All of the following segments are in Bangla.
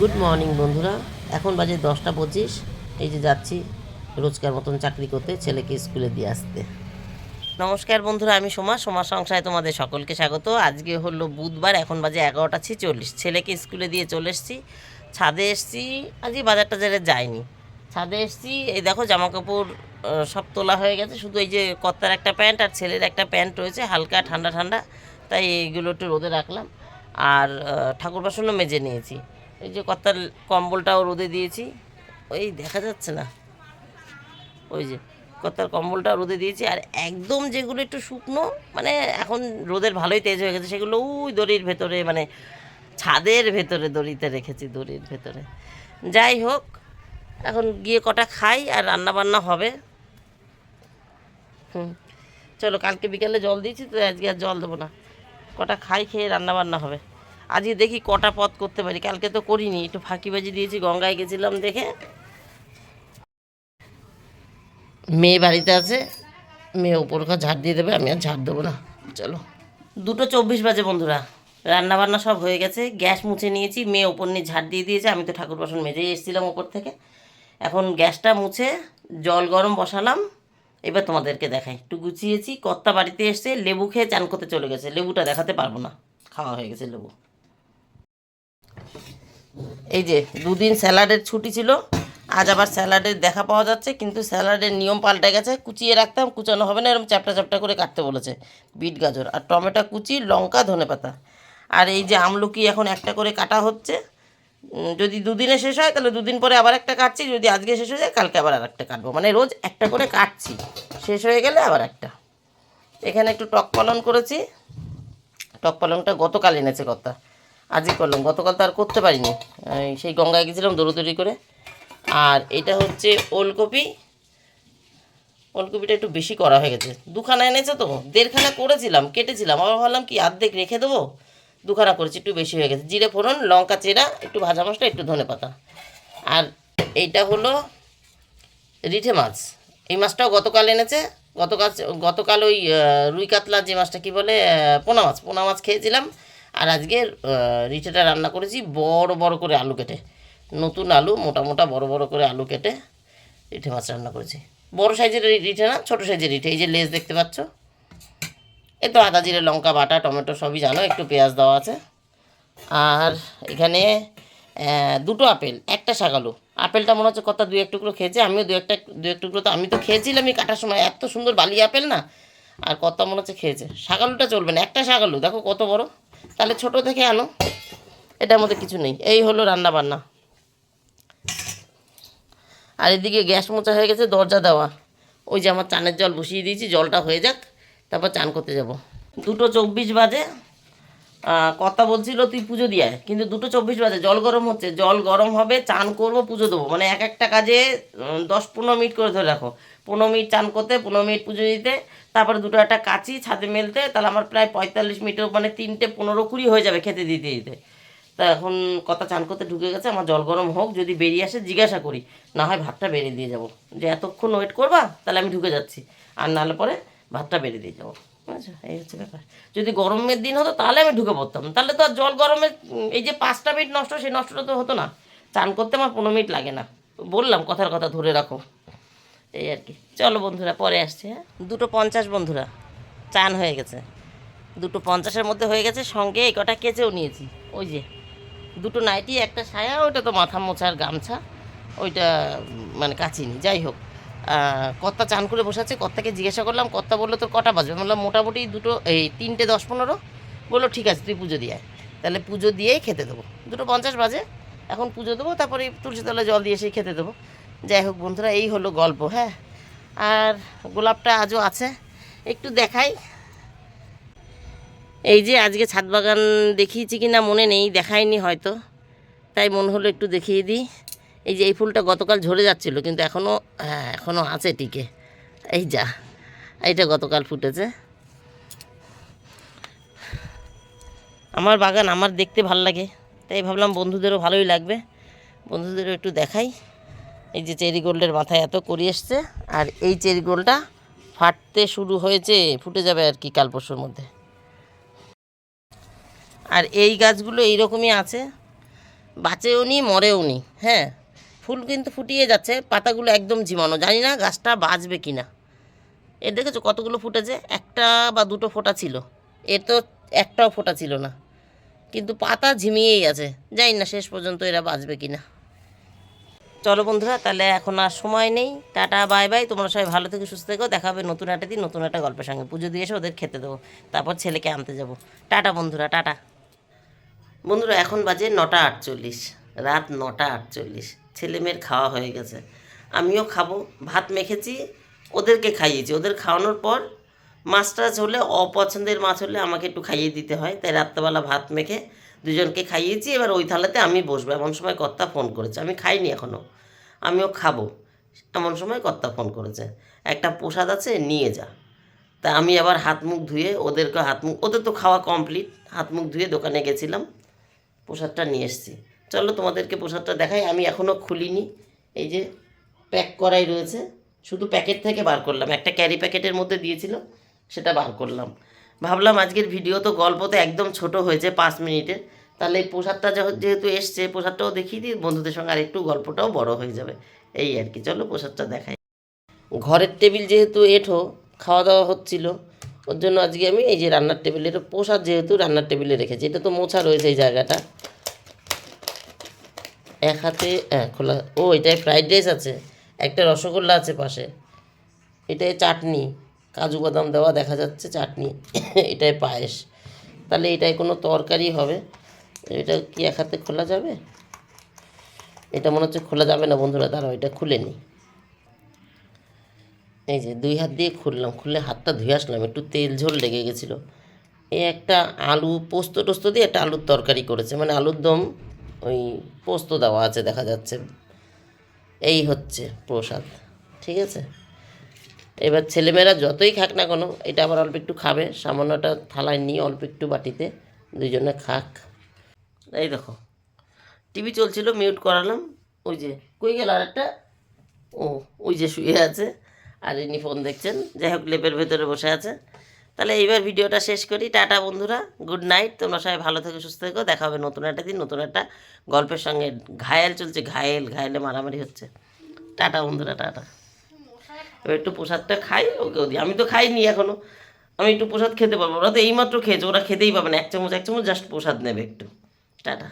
গুড মর্নিং বন্ধুরা। এখন বাজে দশটা পঁচিশ। এই যে যাচ্ছি রোজকার মতন চাকরি করতে ছেলেকে স্কুলে দিয়ে আসতে। নমস্কার বন্ধুরা, আমি সোমা। সোমা সংসারে তোমাদের সকলকে স্বাগত। আজকে হলো বুধবার, এখন বাজে এগারোটা ছিচল্লিশ। ছেলেকে স্কুলে দিয়ে চলে এসেছি। ছাদে এসেছি। আজকে বাজার টাজারে যাইনি। ছাদে এসেছি। এই দেখো জামা কাপড় সব তোলা হয়ে গেছে। শুধু এই যে কর্তার একটা প্যান্ট আর ছেলের একটা প্যান্ট রয়েছে, হালকা ঠান্ডা ঠান্ডা। তাই এইগুলো একটু রোদে রাখলাম। আর ঠাকুর বাসনও মেজে নিয়েছি। এই যে কর্তার কম্বলটাও রোদে দিয়েছি। ওই দেখা যাচ্ছে না। ওই যে কর্তার কম্বলটা রোদে দিয়েছি আর একদম যেগুলো একটু শুকনো মানে এখন রোদের ভালোই তেজ হয়ে গেছে, সেগুলো ওই দড়ির ভেতরে মানে ছাদের ভেতরে, দড়িতে রেখেছি, দড়ির ভেতরে। যাই হোক, এখন গিয়ে কটা খাই আর রান্না বান্না হবে। হুম, চলো কালকে বিকালে জল দিয়েছি, তো আজকে আর জল দেবো না। কটা খাই, খেয়ে রান্না বান্না হবে। আজকে দেখি কটা পথ করতে পারি। কালকে তো করিনি, একটু ফাঁকিবাজি দিয়েছি, গঙ্গায় গেছিলাম দেখে। মেয়ে বাড়িতে আছে, মেয়ে ওপর ঘর ঝাড় দিয়ে দেবে, আমি আর ঝাড় দেবো না। চলো। দুটো চব্বিশ বাজে বন্ধুরা রান্না বান্না সব হয়ে গেছে, গ্যাস মুছে নিয়েছি, মেয়ে ওপর নিয়ে ঝাড় দিয়ে দিয়েছে, আমি তো ঠাকুর বাসন মেজেই এসেছিলাম ওপর থেকে। এখন গ্যাসটা মুছে, জল গরম বসালাম, এবার তোমাদেরকে দেখাই। একটু গুছিয়েছি, কর্তা বাড়িতে এসে লেবু খেয়ে চান করতে চলে গেছে, লেবুটা দেখাতে পারব না। খাওয়া হয়ে গেছে লেবু। এই যে, দুদিন স্যালাডের ছুটি ছিল, আজ আবার স্যালাডের দেখা পাওয়া যাচ্ছে, কিন্তু স্যালাডের নিয়ম পাল্টে গেছে, কুচিয়ে রাখতাম, কুচানো হবে না এরকম চ্যাপটা চ্যাপটা করে কাটতে বলেছে বিট গাজর। আর টমেটো, কুচি, লঙ্কা, ধনে পাতা। আর এই যে আমলকি এখন একটা করে কাটা হচ্ছে যদি দুদিনে শেষ হয়, তাহলে দুদিন পরে আবার একটা কাটছি, যদি আজকে শেষ হয়ে যায়, কালকে আবার আর একটা কাটবো। মানে রোজ একটা করে কাটছি, শেষ হয়ে গেলে আবার একটা। এখানে একটু টক পালন করেছি। টক পালনটা গতকাল এনেছে কর্তা। আজই করলাম। গতকাল তো আর করতে পারিনি। সেই গঙ্গায় গেছিলাম দৌড়দৌড়ি করে। আর এটা হচ্ছে ওলকপি। ওলকপিটা একটু বেশি করা হয়ে গেছে। দুখানা এনেছে তো? দেড়খানা করেছিলাম, কেটেছিলাম। আবার ভাবলাম কি অর্ধেক রেখে দেবো? দুখানা করেছি, একটু বেশি হয়ে গেছে। জিরে ফোড়ন, লঙ্কা চেরা, একটু ভাজা মশলা, একটু ধনে পাতা। আর এইটা হলো রিঠে মাছ। এই মাছটাও গতকাল এনেছে। গতকাল গতকাল ওই রুই কাতলা যে মাছটা কি বলে পোনা মাছ। পোনা মাছ খেয়েছিলাম। আর আজকে রিঠেটা রান্না করেছি বড় বড় করে আলু কেটে। নতুন আলু, মোটা মোটা, বড় বড় করে আলু কেটে রিঠে মাছ রান্না করেছি। বড় সাইজের রিঠে না, ছোটো সাইজের রিঠে, এই যে লেজ দেখতে পাচ্ছ? এই তো আদা, জিরে, লঙ্কা, বাটা, টমেটো সবই জানো, একটু পেঁয়াজ দেওয়া আছে। আর এখানে দুটো আপেল, একটা শাকালু আপেলটা মনে হচ্ছে কত দু এক টুকরো খেয়েছে, আমিও দু একটা দু এক টুকরো তো, আমি তো খেয়েছিলাম এই কাটার সময়, এত সুন্দর বালি আপেল না। আর কত মনে হচ্ছে খেয়েছে। শাকালুটা চলবে না, একটা শাকালু দেখো কত বড়। তাহলে ছোট থেকে আনো। এটার মধ্যে কিছু নেই। এই হলো রান্না বান্না আর এদিকে গ্যাস মোচা হয়ে গেছে, দরজা দেওয়া। ওই যে আমার চানের জল বসিয়ে দিয়েছি, জলটা হয়ে যাক, তারপর চান করতে যাব। দুটো চব্বিশ বাজে। কথা বলছিল, তুই পুজো দিয়ে। কিন্তু দুটো চব্বিশ বাজে, জল গরম হচ্ছে। জল গরম হবে, চান করব, পুজো দেবো। মানে এক একটা কাজে দশ পনেরো মিনিট করে ধরে রাখো। পনেরো মিনিট চান করতে, পনেরো মিনিট পুজো দিতে, তারপরে দুটো একটা কাচি ছাদে মেলতে, তাহলে আমার প্রায় পঁয়তাল্লিশ মিনিট মানে তিনটে পনেরো কুড়ি হয়ে যাবে খেতে দিতে দিতে। তা এখন কথা চান করতে ঢুকে গেছে, আমার জল গরম হোক, যদি বেরিয়ে আসে, জিজ্ঞাসা করি। না হয় ভাতটা বেড়ে দিয়ে যাব। যে এতক্ষণ ওয়েট করবা, তাহলে আমি ঢুকে যাচ্ছি। আর নাহলে পরে ভাতটা বেড়ে দিয়ে যাব। বুঝেছ এই হচ্ছে ব্যাপার। যদি গরমের দিন হতো, তাহলে আমি ঢুকে পড়তাম। তাহলে তো আর জল গরমে এই যে পাঁচটা মিনিট নষ্ট, সেই নষ্টটা তো হতো না। চান করতে আমার পনেরো মিনিট লাগে না। বললাম, কথার কথা ধরে রাখো। এই আর কি। চলো বন্ধুরা, পরে আসছে হ্যাঁ? দুটো পঞ্চাশ বন্ধুরা, চান হয়ে গেছে। দুটো পঞ্চাশের মধ্যে হয়ে গেছে, সঙ্গে এই কটা কেচেও নিয়েছি। ওই যে, দুটো নাইটি, একটা সায়া, ওইটা তো মাথা মোছার গামছা, ওইটা মানে কাচিনি, যাই হোক। কর্তা চান করে বসে আছে, কর্তাকে জিজ্ঞাসা করলাম, কর্তা বলল, তোর কটা বাজবে? বললাম, মোটামুটি দুটো, এই তিনটে দশ পনেরো। বলল, ঠিক আছে, তুই পুজো দিয়ে। তাহলে পুজো দিয়েই খেতে দেবো। দুটো পঞ্চাশ বাজে, এখন পুজো দেবো, তারপরে তুলসী তলায় জল দিয়ে এসেই খেতে দেবো। যাই হোক বন্ধুরা, এই হলো গল্প হ্যাঁ? আর গোলাপটা আজও আছে, একটু দেখাই। এই যে আজকে ছাদ বাগান দেখিয়েছি কি না মনে নেই দেখাইনি হয়তো, তাই মনে হলো একটু দেখিয়ে দিই। এই যে এই ফুলটা গতকাল ঝরে যাচ্ছিল, কিন্তু এখনও হ্যাঁ এখনও আছে টিকে। এই যা, এইটা গতকাল ফুটেছে। আমার বাগান আমার দেখতে ভালো লাগে, তাই ভাবলাম বন্ধুদেরও ভালোই লাগবে। বন্ধুদেরও একটু দেখাই। এই যে চেরি গোল্ডের মাথায় এত করি এসছে, আর এই চেরি গোল্ডটা ফাটতে শুরু হয়েছে, ফুটে যাবে আর কি কাল পরশুর মধ্যে। আর এই গাছগুলো এইরকমই আছে, বাঁচেও নি, মরেও নি হ্যাঁ। ফুল কিন্তু ফুটিয়ে যাচ্ছে, পাতাগুলো একদম ঝিমানো জানি না গাছটা বাঁচবে কি না এর দেখেছ কতগুলো ফুটেছে? একটা বা দুটো ফোঁটা ছিল। এর তো একটাও ফোঁটা ছিল না। কিন্তু পাতা ঝিমিয়েই আছে। জানি না শেষ পর্যন্ত এরা বাঁচবে কি না চলো বন্ধুরা, তাহলে এখন আর সময় নেই। Tata, bye bye. তোমরা সবাই ভালো থেকে, সুস্থ থেকো। দেখা হবে নতুন একটা দিন, নতুন একটা গল্পের সঙ্গে। পুজো দিয়ে এসে ওদের খেতে দেবো। তারপর ছেলেকে আনতে যাব। টাটা বন্ধুরা টাটা। বন্ধুরা, এখন বাজে নটা আটচল্লিশ। রাত নটা আটচল্লিশ। ছেলে মেয়ের খাওয়া হয়ে গেছে। আমিও খাব, ভাত মেখেছি, ওদেরকে খাইয়েছি। ওদের খাওয়ানোর পর মাছ টাছ হলে, অপছন্দের মাছ হলে আমাকে একটু খাইয়ে দিতে হয়। তাই রাত্রেবেলা ভাত মেখে দুজনকে খাইয়েছি। এবার ওই থালাতে আমি বসবো। এমন সময় কর্তা ফোন করেছে। আমি খাইনি এখনও আমিও খাব। এমন সময় কর্তা ফোন করেছে। একটা প্রসাদ আছে, নিয়ে যা। তা আমি আবার হাত মুখ ধুয়ে ওদেরকে হাত মুখ, ওদের তো খাওয়া কমপ্লিট। হাত মুখ ধুয়ে দোকানে গেছিলাম। প্রসাদটা নিয়ে এসেছি। চলো তোমাদেরকে প্রসাদটা দেখাই। আমি এখনও খুলিনি। এই যে প্যাক করাই রয়েছে। শুধু প্যাকেট থেকে বার করলাম। একটা ক্যারি প্যাকেটের মধ্যে দিয়েছিল, সেটা বার করলাম। ভাবলাম আজকের ভিডিও তো গল্প তো একদম ছোট হয়েছে পাঁচ মিনিটের। তাহলে এই প্রসাদটা যেহ- যেহেতু এসছে, প্রসাদটাও দেখিয়ে দিই। বন্ধুদের সঙ্গে আরেকটু গল্পটাও বড় হয়ে যাবে। এই আর কি। চলো প্রসাদটা দেখাই। ঘরের টেবিল যেহেতু এঠো খাওয়া দাওয়া হচ্ছিল, ওর জন্য আজকে আমি এই যে রান্নার টেবিলের প্রসাদ যেহেতু রান্নার টেবিলে রেখেছি, এটা তো মোছা রয়েছে এই জায়গাটা। এক হাতে হ্যাঁ খোলা, ও, এটায় ফ্রাইড রাইস আছে, একটা রসগোল্লা আছে পাশে, এটায় চাটনি, কাজু বাদাম দেওয়া দেখা যাচ্ছে চাটনি, এটায় পায়েস, তাহলে এটায় কোনো তরকারি হবে, এটা কি এক হাতে খোলা যাবে? এটা মনে হচ্ছে খোলা যাবে না বন্ধুরা, দাঁড়াও, এটা খুলে নিই এই যে দুই হাত দিয়ে খুললাম খুলে হাতটা ধুয়ে আসলাম, একটু তেল ঝোল লেগে গেছিল এই একটা আলু পোস্ত টোস্ত দিয়ে একটা আলুর তরকারি করেছে মানে আলুর দম ওই পোস্ত দেওয়া আছে, দেখা যাচ্ছে। এই হচ্ছে প্রসাদ, ঠিক আছে? এবার ছেলেমেয়েরা যতই খাক না কোনো, এটা আবার অল্প একটু খাবে, সামান্যটা থালায় নিয়ে অল্প একটু বাটিতে দুইজনে খাক। এই দেখো, টিভি চলছিল, মিউট করালাম, ওই যে, কই গেল আর একটা ও, ওই যে শুয়ে আছে, আর ইনি ফোন দেখছেন, যাই হোক, লেপের ভেতরে বসে আছে। তাহলে এইবার ভিডিওটা শেষ করি। টাটা বন্ধুরা, গুড নাইট। তোমরা সবাই ভালো থেকো, সুস্থ থেকো। দেখা হবে নতুন একটা দিন, নতুন একটা গল্পের সঙ্গে। ঘায়েল চলছে, ঘায়েল, ঘায়েলে মারামারি হচ্ছে। টাটা বন্ধুরা, টাটা। এবার একটু প্রসাদটা খাই, ওকেও দিই। আমি তো খাইনি এখনও আমি একটু প্রসাদ খেতে পারব। ওরা তো এইমাত্র খেয়েছে, ওরা খেতেই পাবে না। এক চামচ এক চামচ, জাস্ট প্রসাদ নেবে একটু। টাটা।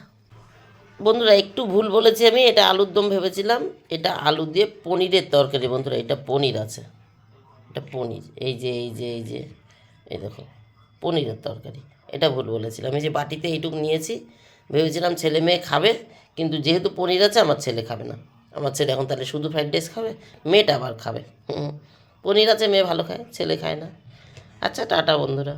বন্ধুরা, একটু ভুল বলেছি আমি, এটা আলুর দম ভেবেছিলাম। এটা আলু দিয়ে পনিরের তরকারি বন্ধুরা, এটা পনির আছে। এটা পনির। এই যে এই যে এই যে। এই দেখো, পনিরের তরকারি। এটা ভুল বলেছিলাম, এই যে বাটিতে এইটুকু নিয়েছি, ভেবেছিলাম ছেলে মেয়ে খাবে, কিন্তু যেহেতু পনির আছে, আমার ছেলে খাবে না। আমার ছেলে এখন তাহলে শুধু ফ্রাইড রাইস খাবে, মেয়েটা আবার খাবে। পনির আছে, মেয়ে ভালো খায়, ছেলে খায় না। আচ্ছা টাটা বন্ধুরা।